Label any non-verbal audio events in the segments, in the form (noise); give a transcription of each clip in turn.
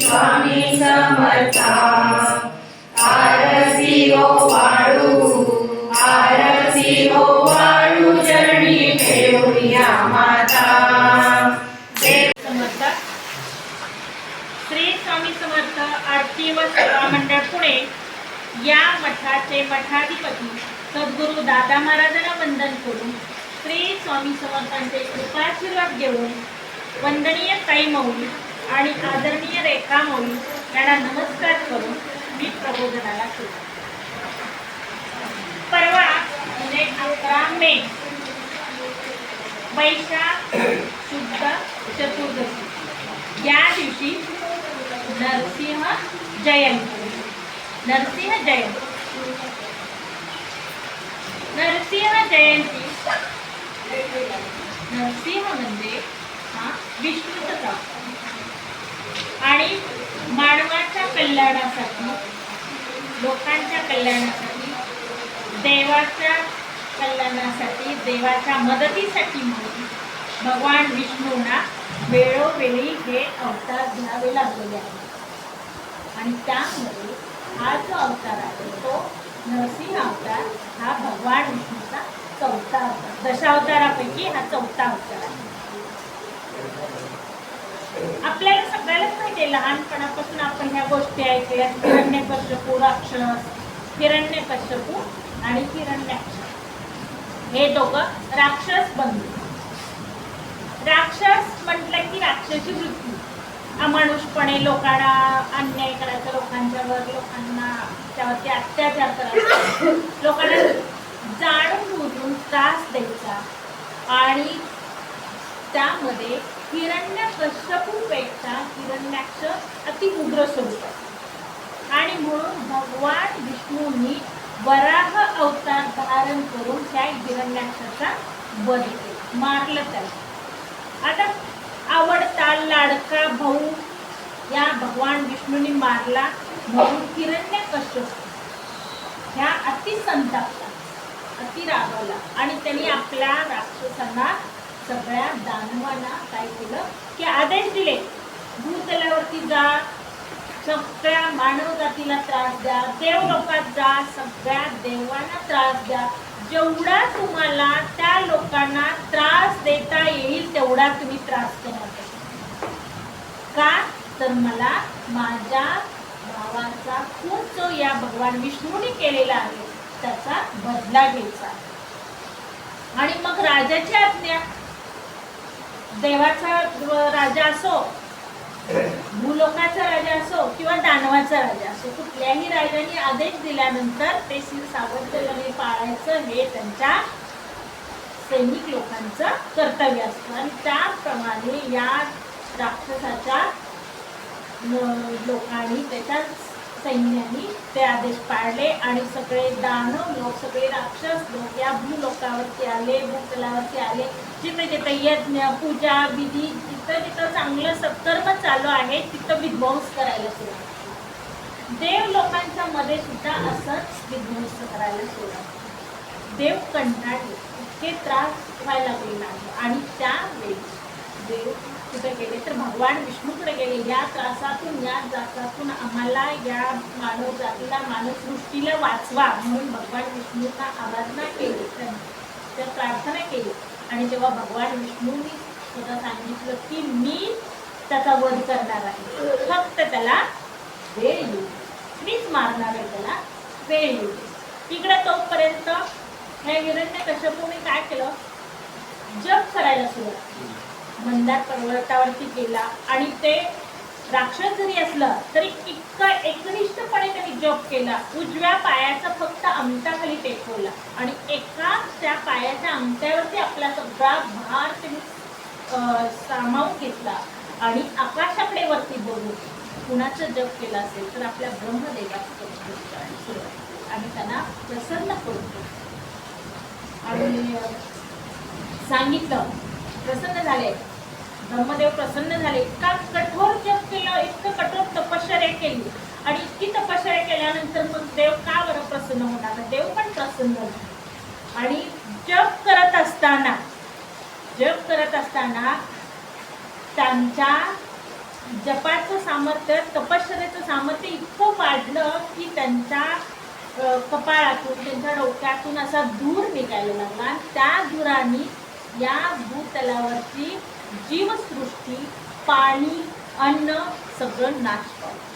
स्वामी समर्था. RC ओ हो वाळू RC ओ हो वाळू चरणी ठेवूया माता. श्री स्वामी समर्थ आरती व सेवा मंडळ पुणे या मठाचे मठाधिपती सद्गुरू दादा महाराजांना वंदन करून श्री स्वामी समर्थांचे कृपाशीर्वाद घेऊन वंदनीय ताई मौली आणि आदरणीय रेखा मौली यांना नमस्कार करून मी प्रबोधनाला सुरुवात परवा म्हणजे अकरा मे वैशाख शुद्ध चतुर्दशी. या दिवशी नरसिंह जयंती. नरसिंह जयंती. नरसिंह जयंती. नरसिंह म्हणजे हा विष्णूचा आणि मानवाच्या कल्याणासाठी लोकांच्या कल्याणासाठी देवाच्या कल्याणासाठी देवाच्या मदतीसाठी म्हणून भगवान विष्णूंना वेळोवेळी हे अवतार घ्यावे लागलेले आहेत. आणि त्यामध्ये हा जो अवतार आहे तो नरसिंह अवतार हा भगवान विष्णूचा चौथा अवतार दशावतारापैकी हा चौथा अवतार आहे. आपल्याला सगळ्यालाच माहिती आहे लहानपणापासून आपण ह्या गोष्टी ऐकल्या. हिरण्यकश्यपू राक्षस हिरण्य कश्यपू आणि हिरण्याक्ष हे दोघं राक्षस बनले राक्षस म्हटलं की राक्षसी वृत्ती. अमानुषपणे लोकांना अन्याय करायचा लोकांच्यावर लोकांना त्यावरती अत्याचार करायचा. लोकांना जाणून बुजून त्रास द्यायचा आणि त्यामध्ये हिरण्य कश्यपूपेक्षा हिरण्याक्ष अति उग्र स्वरूप आहे. आणि म्हणून भगवान विष्णूंनी वराह अवतार धारण करून त्या हिरण्याक्षाचा वध केला. मारलं त्याला. आता आवडता लाडका भाऊ या भगवान विष्णूंनी मारला म्हणून हिरण्य कश्यप ह्या अति संतापला अति रागवला आणि त्यांनी आपल्या राक्षसांना सगळ्या दानवांना काय केलं? की आदेश दिले. भूतलावरती जा सगळ्या मानव जातीला त्रास द्या देव लोकात जा सगळ्या देवांना त्रास द्या. जेवढा तुम्हाला त्या लोकांना त्रास देता येईल तेवढा तुम्ही त्रास करा. का? तर मला माझ्या भावाचा खूप जो या भगवान विष्णूने केलेला आहे त्याचा बदला घ्यायचा आणि मग राजाची आज्ञा. देवाचा राजा असो भूलोकाचा राजा असो किंवा दानवाचा राजा असो कुठल्याही राजाने आदेश दिल्यानंतर ते शिर सावधपणे पाळायचं हे त्यांच्या सैनिक लोकांचं कर्तव्य असतं. आणि त्याप्रमाणे या राक्षसाच्या लोकांनी त्याच्या सैन्यानी ते आदेश पाळले आणि सगळे दानव लोक सगळे राक्षस लोक या भूलोकावरती आले भूतलावरती आले. जिथे जिथे यज्ञ पूजा विधी जिथं जिथं चांगलं सत्कर्म चालू आहे तिथं विध्वंस करायला सुरुवात देव लोकांच्या मध्ये सुद्धा असंच विध्वंस करायला सुरुवात देव कंटाळले. इतके त्रास व्हायला लागले नाही. आणि त्यावेळी देव कुठे गेले तर भगवान विष्णूकडे गेले. या त्रासातून या जाचातून आम्हाला या मानव जातीला मानवसृष्टीला वाचवा म्हणून भगवान विष्णूंना आराधना केली. तर त्या प्रार्थना केली. आणि जेव्हा भगवान विष्णूंनी स्वतः सांगितलं की मी त्याचा वध करणार आहे. फक्त त्याला वेळ येऊ मीच मारणार आहे त्याला वेळ येऊ इकडे तोपर्यंत हे हिरण्य कश्यपूने काय केलं? जप करायला सुरुवात केली. मंदार पर्वतावरती गेला. आणि ते राक्षस जरी असलं तरी इतकं एकनिष्ठपणे त्यांनी जप केला. उजव्या पायाचा फक्त अंगठाखाली टेकवला आणि एका त्या पायाच्या अंगठ्यावरती आपला सगळा भार त्यांनी सामावून घेतला. आणि आकाशाकडे वरती बघून कुणाचं जप केलं असेल तर आपल्या ब्रह्मदेवाचं सुरुवात आणि त्यांना प्रसन्न करून आणि सांगितलं. प्रसन्न झाले. ब्रह्मदेव प्रसन्न झाले. इतका कठोर जप केलं इतकं कठोर तपश्चर्या केली. आणि इतकी तपश्चर्या केल्यानंतर मग देव का बरं प्रसन्न होणार? देव पण प्रसन्न झाला आणि जप करत असताना जप करत असताना त्यांच्या जपाचं सामर्थ्य तपश्चर्याचं सामर्थ्य इतकं वाढलं की त्यांच्या कपाळातून त्यांच्या डोक्यातून असा धूर निघायला लागला. त्या धुराने या भूतलावरची जीवसृष्टी पाणी अन्न सगळं नाश पावलं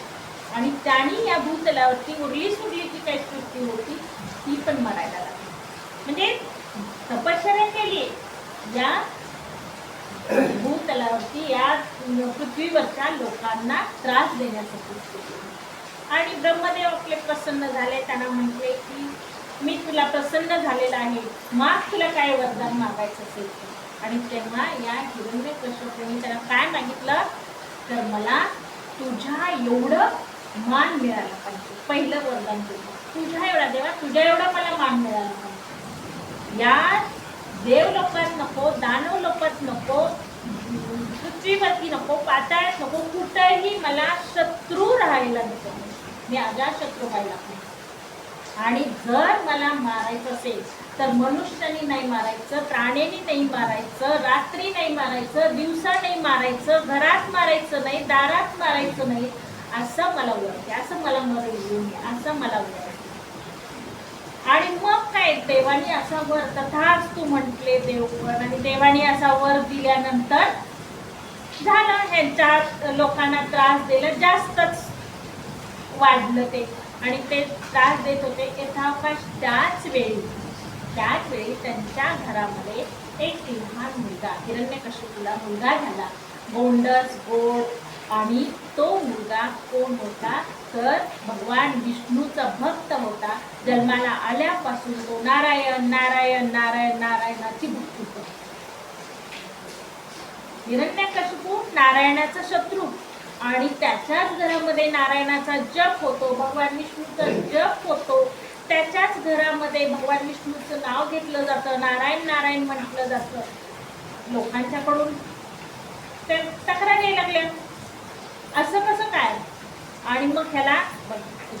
आणि त्यांनी या भूतलावरती उरली सुरली जी काही सृष्टी होती ती पण मरायला लागली. म्हणजे तपश्चर्या केली. या भूतलावरती या पृथ्वीवरच्या लोकांना त्रास देण्यासाठी आणि ब्रह्मदेव आपले प्रसन्न झाले. त्यांना म्हटले की मी तुला प्रसन्न झालेला आहे. मग तुला काय वरदान मागायचं असेल आणि तेव्हा या हिरण्य कश्यपूने त्याला काय मागितलं? तर मला तुझ्या एवढं मान मिळालं पाहिजे. पहिलं वरदान तुझं. तुझ्या एवढा देवा तुझ्या एवढा मला मान मिळाला पाहिजे. या देव लोकात नको दानव लोकात नको पृथ्वीवरती नको पाताळात नको कुठेही मला शत्रू राहायला नको. मी अजाशत्रू व्हायला पाहिजे. आणि जर मला मारायचं असेल तर मनुष्याने नाही मारायचं प्राण्याने नाही मारायचं रात्री नाही मारायचं दिवसा नाही मारायचं घरात मारायचं नाही दारात मारायचं नाही असं मला ओळखते असं मला मरण असं मला ओळखते आणि मग काय देवानी असा वर तथाच तू म्हटले देववर आणि देवानी असा वर दिल्यानंतर झालं ह्यांच्या लोकांना त्रास दिला जास्तच वाढलं ते. आणि ते त्रास देत होते यथावकाश त्याच वेळी त्याच वेळी त्यांच्या घरामध्ये एक लहान मुलगा हिरण्यकशिपूला मुलगा झाला. गोंडस गोड आणि तो मुलगा कोण होता? तर भगवान विष्णूचा भक्त होता. जन्माला आल्यापासून तो नारायण नारायण नारायण नारायणाची भक्ती करतो. हिरण्यकशिपू नारायणाचा शत्रू. आणि त्याच्याच घरामध्ये नारायणाचा जप होतो भगवान विष्णूचा जप होतो. त्याच्याच घरामध्ये भगवान विष्णूचं नाव घेतलं जातं नारायण नारायण म्हटलं जातं. लोकांच्याकडून ते तक्रार यायला लागल्या. असं कसं काय? आणि मग ह्याला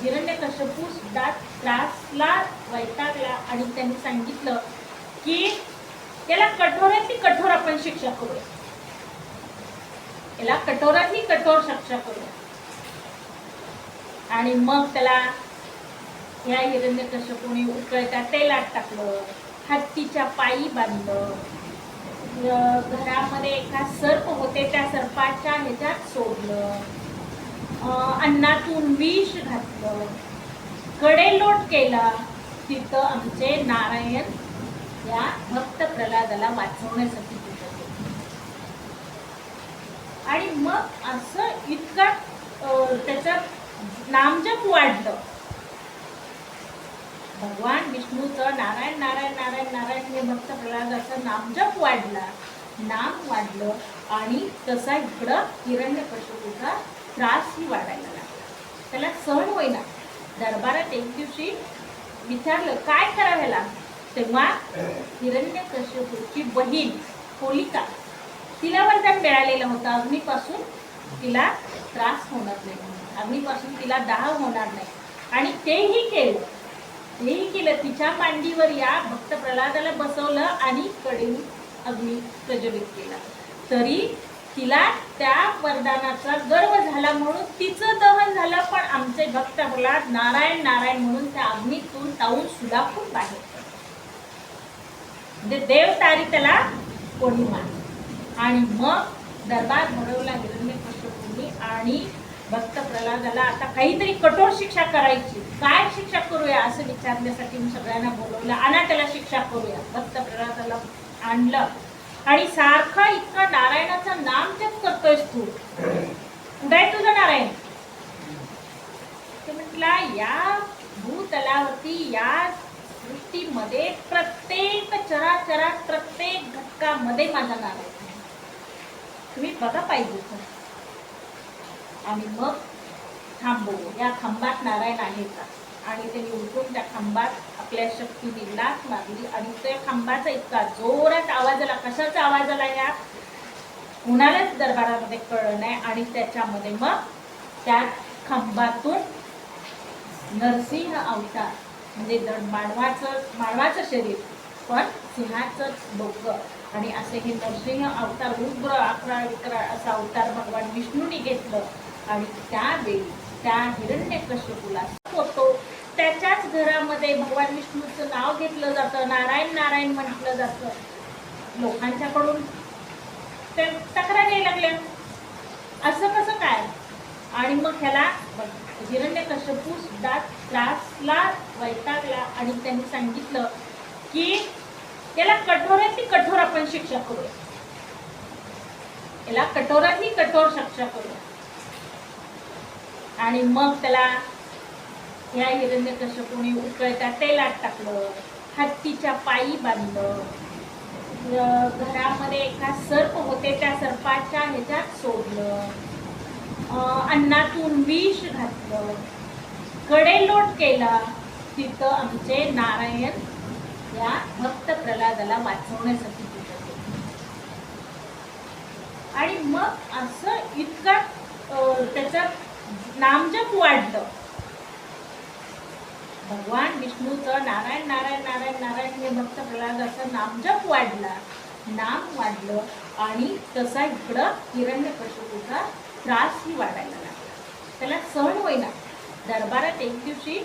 हिरण्यकश्यपू सुद्धा त्रासला वैतागला आणि त्यांनी सांगितलं की याला कठोरातली कठोर आपण शिक्षा करूया. याला कठोरातली कठोर शिक्षा करू आणि मग त्याला या कोणी उकळत्या तेलात टाकलं हत्तीच्या पायी बांधलं. घरामध्ये एका सर्प होते त्या सर्पाच्या ह्याच्यात सोडलं. अन्नातून विष घातलं. कडेलोट केला. तिथं आमचे नारायण या भक्त प्रल्हादाला वाचवण्यासाठी आणि मग असं इतका अ, नामजप वाढलं. भगवान विष्णूचं नारायण नारायण नारायण नारायण हे भक्त प्रल्हादाचं नामजप वाढला. नाम वाढलं आणि तसा इकडं हिरण्यकश्यपूचा त्रासही वाढायला लागला. त्याला सहन होईना. दरबारात एक दिवशी विचारलं काय करावं तेव्हा तेव्हा हिरण्यकश्यपूची बहीण होलिका तिला वरदान मिळालेलं होतं. अग्नीपासून तिला त्रास होणार नाही. अग्नीपासून तिला दाह होणार नाही. आणि तेही केलं. तेही केलं. तिच्या मांडीवर या भक्त प्रल्हादाला बसवलं आणि कडेन अग्नी प्रज्वलित केला. तरी तिला त्या वरदानाचा गर्व झाला म्हणून तिचं दहन झालं पण आमचे भक्त प्रल्हाद नारायण नारायण म्हणून त्या अग्नीतून ताऊन सुलाखून बाहेर म्हणजे देव तारी त्याला कोणी मानले आणि मग दरबार भरवला हिरण्यकश्यपूंनी आणि भक्त प्रल्हादाला आता काहीतरी कठोर शिक्षा करायची. काय शिक्षा करूया असं विचारण्यासाठी मी सगळ्यांना बोलवलं. आणा त्याला शिक्षा करूया. भक्त प्रल्हादाला आणलं. आणि सारखा इतका नारायणाचं नाम जप करतोयस तू. कुठे तुझं नारायण? ते म्हटला या भूतलावरती या सृष्टीमध्ये प्रत्येक चराचरात प्रत्येक घटकामध्ये माझा नारायण. तुम्ही बघा पाहिजे आणि मग थांबवू. या खांबात नारायण आहे का? आणि त्यांनी उलटून त्या खांबात आपल्या शक्तीने लाच मारली आणि त्या खांबाचा इतका जोरात आवाज आला. कशाचा आवाज आला या? कुणालाच दरबारामध्ये कळलं नाही. आणि त्याच्यामध्ये मग त्या खांबातून नरसिंह अवतार म्हणजे मानवाचं मानवाचं शरीर पण सिंहाचं डोकं आणि असे हे नरसिंह अवतार रुद्र अकरा विकरा असा अवतार भगवान विष्णूने घेतलं. आणि त्यावेळी त्या हिरण्य कश्यपूला होतो. त्याच्याच घरामध्ये भगवान विष्णूचं नाव घेतलं जातं. नारायण नारायण म्हटलं जातं. लोकांच्याकडून ते तक्रार यायला लागल्या. असं कसं काय? आणि मग ह्याला हिरण्य कश्यपू सुद्धा त्रासला वैतागला आणि त्यांनी सांगितलं की याला कठोरातली कठोर आपण शिक्षा करूया. याला कठोरातली कठोर शिक्षा करूया. आणि मग त्याला ह्या हिरण्य कोणी उकळत्या तेलात टाकलं हत्तीच्या पायी बांधलं. घरामध्ये एका सर्प होते त्या सर्पाच्या ह्याच्यात सोडलं. अन्नातून विष घातलं. कडेलोट केला तिथं आमचे नारायण या भक्त प्रल्हादाला वाचवण्यासाठी आणि मग असं इतका त्याचा नामजप वाढलं. भगवान विष्णूचं नारायण नारायण नारायण नारायण हे भक्त प्रल्हादाचं नामजप वाढला. नाम वाढलं आणि तसा इकडं हिरण्यकश्यपूचा त्रासही वाढायला लागला. त्याला सहन होईना. दरबारात एक दिवशी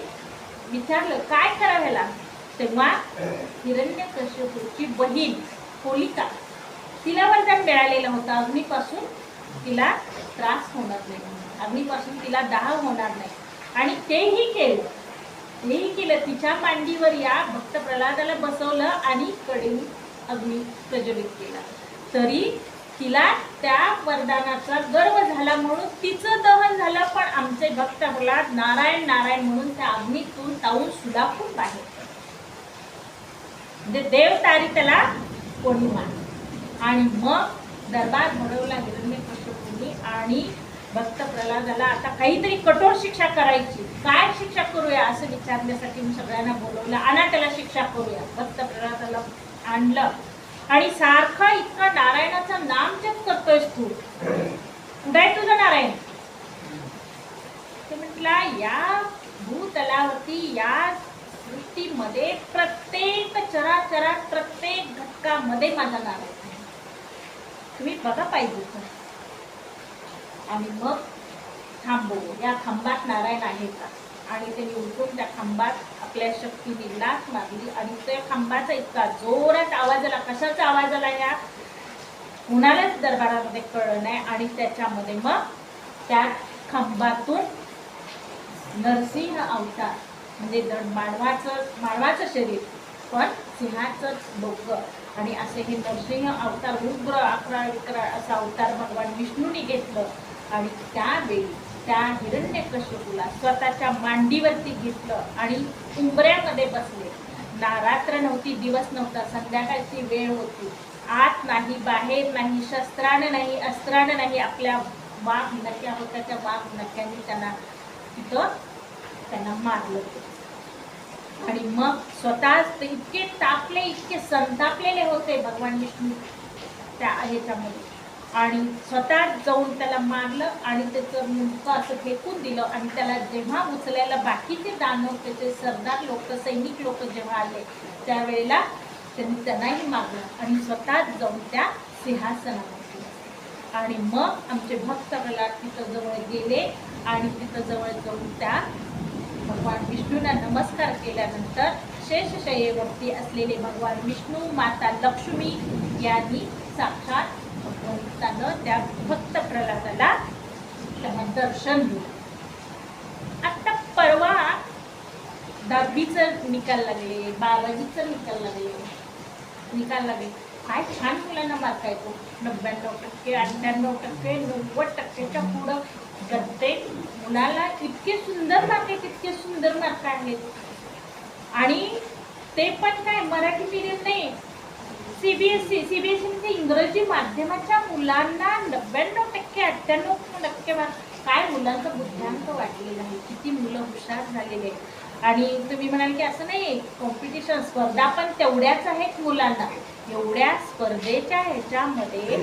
विचारलं काय करावं ह्याला तेव्हा हिरण्यकश्यपूची बहीण होलिका तिला वरदान मिळालेलं होतं. अग्नीपासून तिला त्रास होणार नाही. अग्नीपासून तिला दाह होणार नाही. आणि तेही केलं. तेही केलं. तिच्या मांडीवर या भक्त प्रल्हादाला बसवलं आणि कडे अग्नी प्रज्वलित केला. तरी तिला त्या वरदानाचा गर्व झाला म्हणून तिचं दहन झालं. पण आमचे भक्त प्रल्हाद नारायण नारायण म्हणून त्या अग्नीतून ताऊन सुलाखून बाहेर म्हणजे देव तारी त्याला कोणी मान आणि मग दरबार भरवला हिरण्यकश्यपूंनी आणि भक्त प्रल्हादाला आता काहीतरी कठोर शिक्षा करायची. काय शिक्षा करूया असं विचारण्यासाठी मी सगळ्यांना बोलवलं. आणा त्याला शिक्षा करूया. भक्त प्रल्हादाला आणलं. आणि सारखं इतकं नारायणाचं नाम जप करतोयस तू कुठे आहे तुझं नारायण ते म्हटला या भूतलावरती या सृष्टीमध्ये प्रत्येक चराचरात प्रत्येक घटकामध्ये माझा आहे. तुम्ही बघा पाहिजे तर. आणि मग थांबवू. या खांबात नारायण आहे का? आणि त्यांनी उलटून त्या खांबात आपल्या शक्तीने लाच मारली आणि त्या खांबाचा इतका जोरात आवाज आला. कशाचा आवाज आला या? कुणालाच दरबारामध्ये कळलं नाही आणि त्याच्यामध्ये मग त्या खांबातून नरसिंह अवतार म्हणजे दड मानवाचं मानवाचं शरीर पण सिंहाचं डोकं आणि असे हे नरसिंह अवतार उग्र अकरा विकरा असा अवतार भगवान विष्णूने घेतलं. आणि त्यावेळी त्या हिरण्यकश्यपूला स्वतःच्या मांडीवरती घेतलं आणि उंबऱ्यामध्ये बसले. ना रात्र नव्हती दिवस नव्हता संध्याकाळची वेळ होती. आत नाही बाहेर नाही शस्त्रानं नाही अस्त्रानं नाही आपल्या वाघ नक्या होत्या त्या वाघ नक्यांनी त्यांना तिथं त्यांना मारलं. आणि मग स्वतःच ते इतके तापले इतके संतापलेले होते भगवान विष्णू त्या ह्याच्यामध्ये. आणि स्वतः जाऊन त्याला मारलं आणि त्याचं मुंडकं असं फेकून दिलं आणि त्याला जेव्हा उचलायला बाकीचे दानव त्याचे सरदार लोक सैनिक लोक जेव्हा आले त्यावेळेला त्यांनी त्यांनाही मारलं आणि स्वतःच जाऊन त्या सिंहासनावरती आणि मग आमचे भक्त प्रल्हाद तिथं जवळ गेले आणि तिथं जवळ जाऊन त्या भगवान विष्णूंना नमस्कार केल्यानंतर शेषशयेवरती असलेले भगवान विष्णू माता लक्ष्मी यांनी साक्षात भगवंतानं त्या भक्त प्रल्हादाला दर्शन दिलं. आता परवा दहावीचं निकाल लागले बारावीचं निकाल लागले. निकाल लागले. काय छान मुलांना मार्क येतो नव्याण्णव टक्के अठ्ठ्याण्णव टक्के नव्वद टक्केच्या पुढं प्रत्येक मुलाला इतके सुंदर मार्क आहेत इतके सुंदर मार्क आहेत. आणि ते पण काय मराठी मीडियम नाही सीबीएसई सीबीएसई म्हणजे इंग्रजी माध्यमाच्या मुलांना नव्याण्णव टक्के अठ्ठ्याण्णव टक्के मार्क काय मुलांचा बुद्ध्यांक वाढलेला आहे. किती मुलं हुशार झालेले आहेत. आणि तुम्ही म्हणाल की असं नाही कॉम्पिटिशन स्पर्धा पण तेवढ्याच आहेत मुलांना. एवढ्या स्पर्धेच्या ह्याच्यामध्ये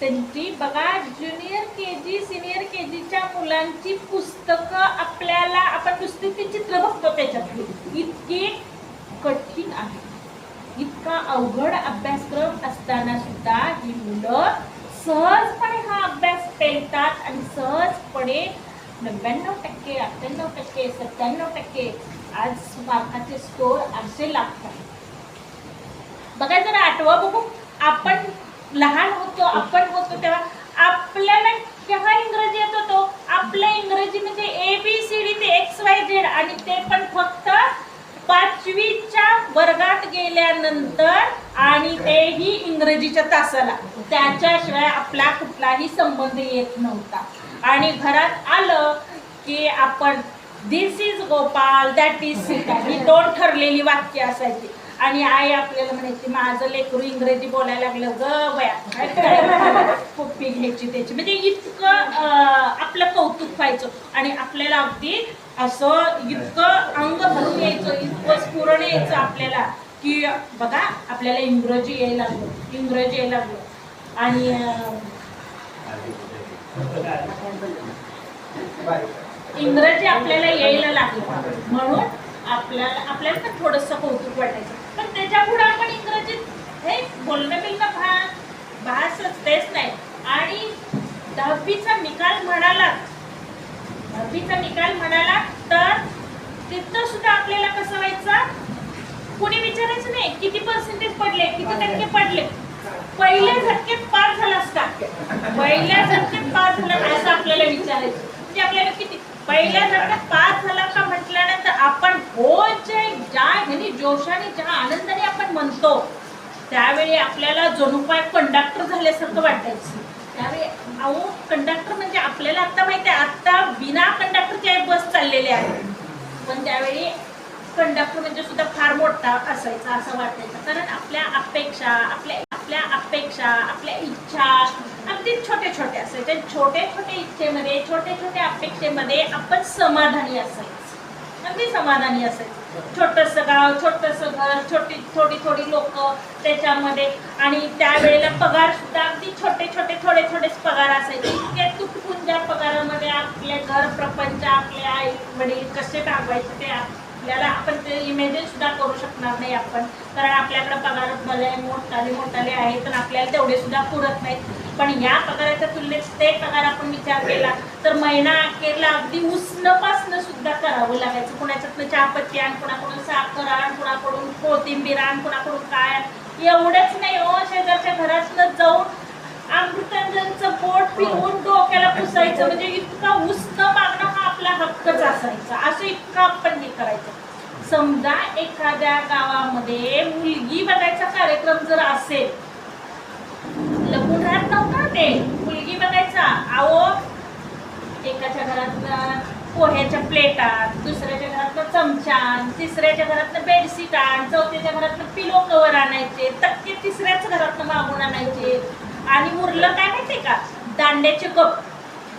त्यांची बघा junior K G senior K जीच्या मुलांची पुस्तकं आपल्याला आपण नुसती चित्र बघतो त्याच्यामध्ये इतकी कठीण आहे. इतका अवघड अभ्यासक्रम असताना सुद्धा ही मुलं सहजपणे हा अभ्यास पेलतात आणि सहजपणे नव्याण्णव टक्के अठ्ठ्याण्णव टक्के सत्त्याण्णव टक्के आज मार्काचे स्कोर असे लागतात बघा जरा आठवा बघू. आपण लहान होतो आपण होतो तेव्हा आपल्याला केव्हा इंग्रजी येत होतो आपल्या इंग्रजी म्हणजे ए बी सी डी ते एक्स वाय झेड आणि ते पण फक्त पाचवीच्या वर्गात गेल्यानंतर आणि तेही इंग्रजीच्या तासाला. त्याच्याशिवाय आपला कुठलाही संबंध येत नव्हता. आणि घरात आलं की आपण this is Gopal that is Sita ही दोन ठरलेली वाक्य असायची. आणि आई आपल्याला म्हणायची माझं लेकरू इंग्रजी बोलायला लागलं ग बया पप्पी (laughs) घ्यायची त्याची. म्हणजे इतकं आपलं कौतुक व्हायचं. आणि आपल्याला अगदी असं इतकं अंग भरून यायचं इतकं स्फुरण यायचं आपल्याला की बघा आपल्याला इंग्रजी यायला लागलो इंग्रजी यायला लागलो. आणि इंग्रजी आपल्याला यायला लागलं. म्हणून आपल्याला आपल्याला पण थोडंसं कौतुक वाटायचं. त्याच्या पुढे आपण इंग्रजीत हे बोलणं बिलणं भा भासच तेच नाही. आणि दहावीचा निकाल म्हणाला दहावीचा निकाल म्हणाला तर तिथं सुद्धा आपल्याला कसं व्हायचं? कोणी विचारायचं नाही किती पर्सेंटेज पडले किती टक्के पडले? पहिल्या झटक्यात पास झालास का? पहिल्या झटक्यात पास झाला असं आपल्याला विचारायचं. म्हणजे आपल्याला किती पहिल्या झटक्यात पास झाला का म्हटल्यानंतर आपण हो जे ज्या ह्यानी जोशाने ज्या आनंदाने आपण म्हणतो त्यावेळी आपल्याला जणू काय कंडक्टर झाल्यासारखं वाटायचं. त्यावेळी अहो कंडक्टर म्हणजे आपल्याला आता माहिती आहे आता बिना कंडक्टरच्या बस चाललेल्या आहेत पण त्यावेळी कंडक्टर म्हणजे सुद्धा फार मोठा असायचा असं वाटायचं. कारण आपल्या अपेक्षा आपल्या आपल्या अपेक्षा आपल्या इच्छा अगदी छोटे छोट्या असायच्या छोटे छोटे इच्छेमध्ये छोटे छोटे अपेक्षेमध्ये आपण समाधानी असायचं. अगदी समाधानी असायचं. छोटंसं गाव छोटंसं घर छोटी थोडी थोडी लोक त्याच्यामध्ये. आणि त्यावेळेला पगार सुद्धा अगदी छोटे छोटे थोडे थोडेच पगार असायचे. इतक्या तुटपुंजा पगारामध्ये आपले घर प्रपंच आपले आई वडील कसे टाकवायचे ते आपल्याला आपण ते इमेजिन सुद्धा करू शकणार नाही आपण. कारण आपल्याकडे पगार भले मोठाले मोठाले आहे पण आपल्याला तेवढे सुद्धा पुरत नाहीत. पण या पगाराच्या तुलनेत ते पगार आपण विचार केला तर महिना अखेरला अगदी उष्णपासनं सुद्धा करावं लागायचं. कुणाच्यातनं चहापत्ती आण कुणाकडून साखर आण कुणाकडून कोथिंबीर आण कुणाकडून काय आण. एवढंच नाही हो शेजारच्या घरातनं जाऊन अमृतांजनचं पोट पिऊन डोक्याला पुसायचं. म्हणजे इतका उष्ण मागणं हा आपला हक्कच असायचा. असं इतका आपण हे करायचं. समजा एखाद्या गावामध्ये मुलगी बघायचा कार्यक्रम जर असेल लपून राहत नव्हता ते. मुलगी बघायचा आहो एकाच्या घरातनं पोह्याच्या प्लेटात दुसऱ्याच्या घरातनं चमचान तिसऱ्याच्या घरातनं बेडशीट आण चौथ्याच्या घरातनं पिलो कवर आणायचे तक्के तिसऱ्याच घरातनं मागून आणायचे. आणि उरलं काय माहितीये का? दांड्याचे कप.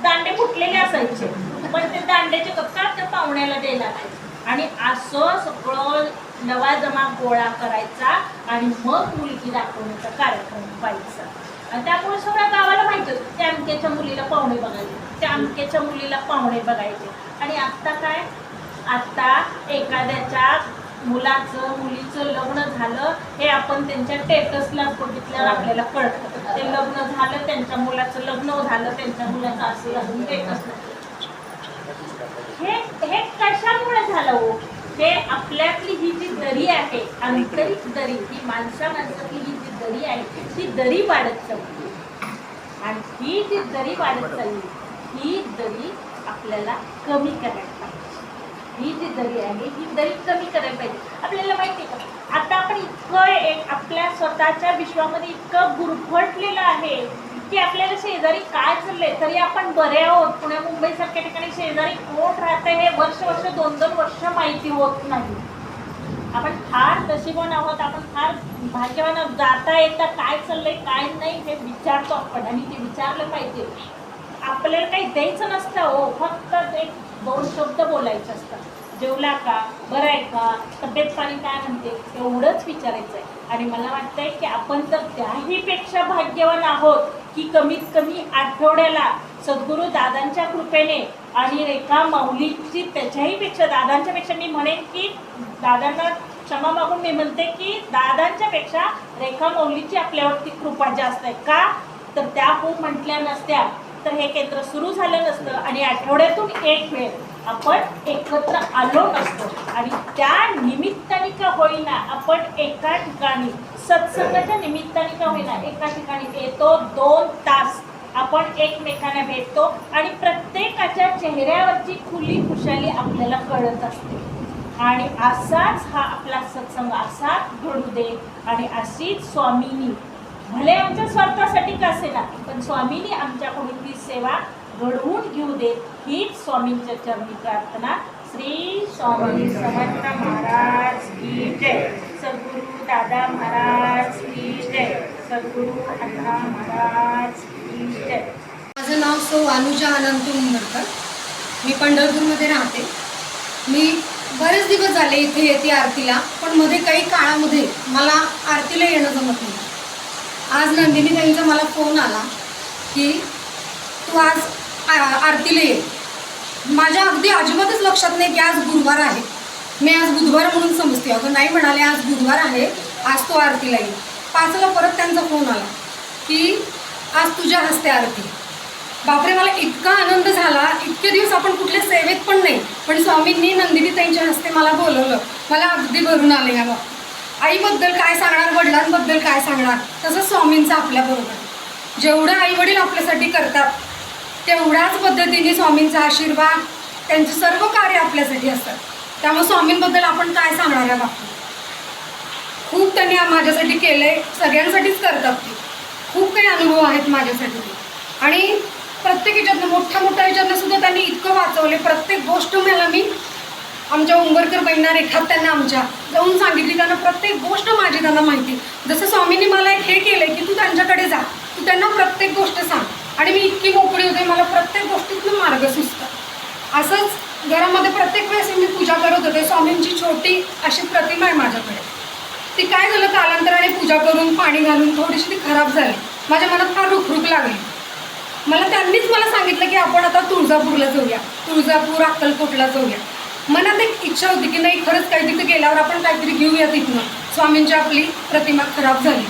दांडे फुटलेले असायचे. पण ते दांड्याचे कप का त्या पाहुण्याला द्यायला लागायचे आणि असं सगळं नवा जमा गोळा करायचा आणि मग मुलगी दाखवण्याचा कार्यक्रम व्हायचा. आणि त्यामुळे सगळ्या गावाला माहिती होतं. त्या अमक्याच्या मुलीला पाहुणे बघायचे. त्या अमक्याच्या मुलीला पाहुणे बघायचे. आणि आत्ता काय? आत्ता एखाद्याच्या मुलाचं मुलीचं लग्न झालं हे आपण त्यांच्या टेटसला बघितल्यावर आपल्याला कळतं. ते लग्न झालं त्यांच्या मुलाचं लग्न झालं त्यांच्या मुलाचं असं अजून टेटसला हे हे कशामुळे झालं हो? हे आपल्यातली ही जी दरी आहे आंतरिक दरी ही माणसा माणसातली ही जी दरी आहे ती दरी वाढत चालली. आणि ही जी दरी वाढत चालली ही दरी आपल्याला कमी करायची. ही जी दरी आहे ही दरी कमी करायला पाहिजे. आपल्याला माहिती का? आता आपण इतकं एक आपल्या स्वतःच्या विश्वामध्ये इतकं गुरफटलेलं आहे की आपल्याला शेजारी काय चाललंय? तरी आपण बरे आहोत. पुण्या मुंबईसारख्या ठिकाणी शेजारी कोण राहते हे वर्ष वर्ष दोन दोन वर्ष माहिती होत नाही. आपण फार नशिबान आहोत आपण फार भाग्यवान आहोत. जाता येता काय चाललंय काय नाही हे विचारतो आपण. आणि ते विचारलं पाहिजे. आपल्याला काही द्यायचं नसतं हो. फक्त एक दोन शब्द बोलायचे असतात. जेवला का? बरं आहे का? तब्येत पाणी काय म्हणते? एवढंच विचारायचं आहे आणि मला वाटतंय की आपण जर त्याहीपेक्षा भाग्यवान आहोत की कमीत कमी आठवड्याला सद्गुरू दादांच्या कृपेने आणि रेखा माऊलीची त्याच्याही पेक्षा दादांच्या पेक्षा मी म्हणेन की दादांना क्षमा मागून मी म्हणते की दादांच्या पेक्षा रेखा माऊलीची आपल्यावरती कृपा जास्त आहे. का? तर त्या खूप म्हटल्या नसत्या. तर हे केंद्र सुरू झालं नसतं आणि आठवड्यातून एक वेळ आपण एकत्र आलो नसतो. आणि त्या निमित्ताने का होईना आपण एका ठिकाणी सत्संगाच्या निमित्ताने का होईना एका ठिकाणी येतो दोन तास आपण एकमेकांना भेटतो आणि प्रत्येकाच्या चेहऱ्यावरची खुली खुशाली आपल्याला कळत असते. आणि असाच हा आपला सत्संग असाच घडू दे आणि अशीच स्वामीनी भले आमच्या स्वार्थासाठी का असेना पण स्वामीनी आमच्याकडून ती सेवा घडवून घेऊ दे हीच स्वामींच्या चरणी प्रार्थना. श्री स्वामी समर्थ महाराज की जय. सद्गुरु दादा महाराज की जय. सद्गुरु अण्णा महाराज की जय. माझं नाव सौ अनुजा अनंत उंबरकर मी पंढरपूरमध्ये राहते. मी बरेच दिवस झाले इथे येते आरतीला पण मध्ये काही काळामध्ये मला आरतीला येणं जमत नाही. आज नंदिनी त्यांचा मला फोन आला की तू आज आ- आरतीला ये. माझ्या अगदी अजिबातच लक्षात नाही की आज गुरुवार आहे. मी आज बुधवार म्हणून समजते. अगं नाही म्हणाले आज बुधवार आहे आज तू आरतीला ये. पाचला परत त्यांचा फोन आला की आज तुझ्या हस्ते आरती. बापरे मला इतका आनंद झाला. इतके दिवस आपण कुठल्या सेवेत पण नाही. पण स्वामींनी नंदिनी त्यांच्या हस्ते मला बोलवलं. मला अगदी भरून आले या बाबतीत. आईबद्दल काय सांगणार वडिलांबद्दल काय सांगणार? तसं स्वामींचं आपल्याबरोबर जेवढं आई वडील आपल्यासाठी करतात तेवढ्याच पद्धतीने स्वामींचा आशीर्वाद त्यांचे सर्व कार्य आपल्यासाठी असतात. त्यामुळे स्वामींबद्दल आपण काय सांगणार या बाबतीत? खूप त्यांनी माझ्यासाठी केलं आहे सगळ्यांसाठीच करतात ते. खूप काही अनुभव आहेत माझ्यासाठी. आणि प्रत्येक ह्याच्यातनं मोठ्या मोठ्या ह्याच्यातनं सुद्धा त्यांनी इतकं वाचवले प्रत्येक गोष्ट मला मी आमच्या उंबरकर बहिणा रेखात त्यांना आमच्या जाऊन सांगितली. त्यांना प्रत्येक गोष्ट माझी त्यांना माहिती. जसं स्वामींनी मला एक हे केलं की तू त्यांच्याकडे जा. तू त्यांना प्रत्येक गोष्ट सांग. आणि मी इतकी मोकळी होते मला प्रत्येक गोष्टीतनं मार्ग सुचतात असंच घरामध्ये प्रत्येक वेळेस मी पूजा करत होते. स्वामींची छोटी अशी प्रतिमा आहे माझ्याकडे. ती काय झालं? कालांतराने पूजा करून पाणी घालून थोडीशी ती खराब झाली. माझ्या मनात फार रुखरुख लागली. मला त्यांनीच मला सांगितलं की आपण आता तुळजापूरला जाऊया. तुळजापूर अक्कलकोटला जाऊया. मनात एक इच्छा होती की नाही खरंच काही तिथे गेल्यावर आपण काहीतरी घेऊया तिथनं. स्वामींची आपली प्रतिमा खराब झाली.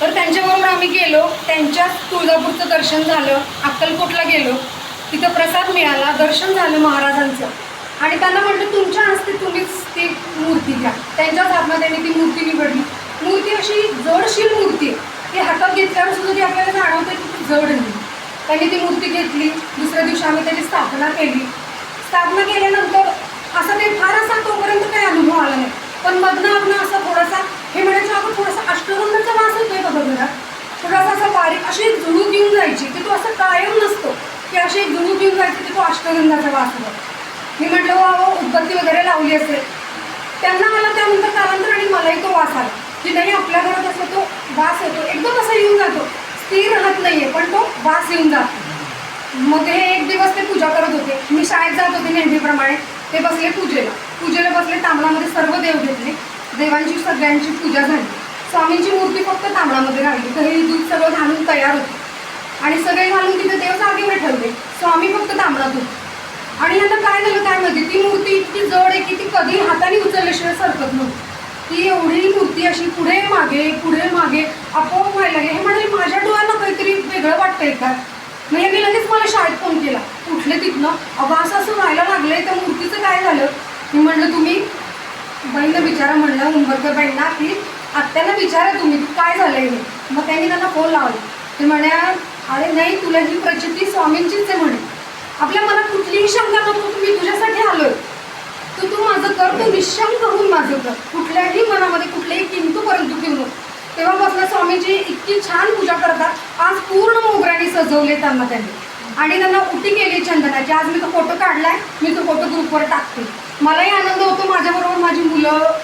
तर त्यांच्याबरोबर आम्ही गेलो. त्यांच्या तुळजापूरचं दर्शन झालं. अक्कलकोटला गेलो. तिथं प्रसाद मिळाला. दर्शन झालं महाराजांचं. आणि त्यांना म्हटलं तुमच्या हस्ते तुम्हीच ती मूर्ती घ्या. त्यांच्याच हातनं त्यांनी ती मूर्ती निवडली. मूर्ती अशी जडशील मूर्ती आहे. ती हातात घेतल्यावर सुद्धा ती आपल्याला जाणवते की ती जड नाही. त्यांनी ती मूर्ती घेतली. दुसऱ्या दिवशी आम्ही त्याची स्थापना केली. साधना केल्यानंतर असं काही फार असा तोपर्यंत काही अनुभव आला नाही. पण मधनं अगनं असा थोडासा हे म्हणायचं आपण थोडासा अष्टगंधाचा वास होतोय बघा घरात थोडासा असा बारीक अशी एक जुळूक येऊन जायची की तो असं कायम नसतो की अशी एक जुळूक येऊन जायची की तो अष्टगंधाचा वास होतो. मी म्हटलं वा वा, उदबत्ती वगैरे लावली असेल. त्यांना मला त्यानंतर कालांतर आणि मलाही तो वास आला की नाही आपल्या घरात असं तो वास येतो. एकदम असा येऊन जातो. स्थिर राहत नाही आहे पण तो वास येऊन जातो. मग हे एक दिवस ते पूजा करत होते. मी शाळेत जात होते नेहमीप्रमाणे. ते बसले पूजेला. पूजेला बसले तांबडामध्ये सर्व देव घेतले. देवांची सगळ्यांची पूजा झाली. स्वामींची मूर्ती फक्त तांबडामध्ये राहिली दही दूध सगळं घालून तयार होते. आणि सगळे घालून तिथे देव जागेवर ठेवले स्वामी फक्त तांबडात होते. आणि यांना काय झालं काय माहिती? ती मूर्ती इतकी जड आहे की ती कधी हाताने उचलल्याशिवाय सरकत नव्हती. ती एवढी मूर्ती अशी पुढे मागे पुढे मागे आपोआप व्हायला लागली. हे म्हणाले माझ्या डोळ्यांना काहीतरी वेगळं वाटतंय का म्हणजे मग यांनी लगेच मला शाळेत फोन केला. उठले तिथनं. अगं असं असं व्हायला लागलंय त्या मूर्तीचं काय झालं? मी म्हणलं तुम्ही बहिणीला विचारा म्हणलं उंबरकर बाईंना की आत्याला विचारा तुम्ही काय झालंय हे? मग त्यांनी त्यांना फोन लावला. ते म्हण्या अरे नाही तुला ही प्रचिती स्वामींचीच आहे म्हणे. आपल्या मनात कुठलीही शंका नको मी तुझ्यासाठी आलोय. तर तू माझं कर तू निशंक करून माझं कर. कुठल्याही मनामध्ये कुठल्याही किंतू परंतु ठेवू नको तेव्हापासून स्वामीजी इतकी छान पूजा करतात. आज पूर्ण मोगऱ्याने सजवले त्यांना त्यांनी. आणि त्यांना उटी केली चंदनाची. आज मी तो फोटो काढलाय मी तो फोटो ग्रुपवर टाकते. मलाही आनंद होतो माझ्याबरोबर माझी मुलं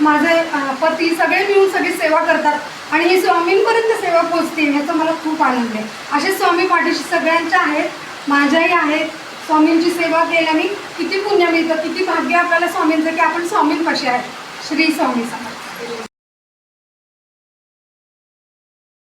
माझे पती सगळे मिळून सगळी सेवा करतात. आणि ही स्वामींपर्यंत सेवा पोचते याचा मला खूप आनंद आहे. असे स्वामी पाठीशी सगळ्यांच्या आहेत माझ्याही आहेत. स्वामींची सेवा केल्याने किती पुण्य मिळतं किती भाग्य आपल्याला स्वामींचं की आपण स्वामींपाशी आहे श्री स्वामी समर्थ.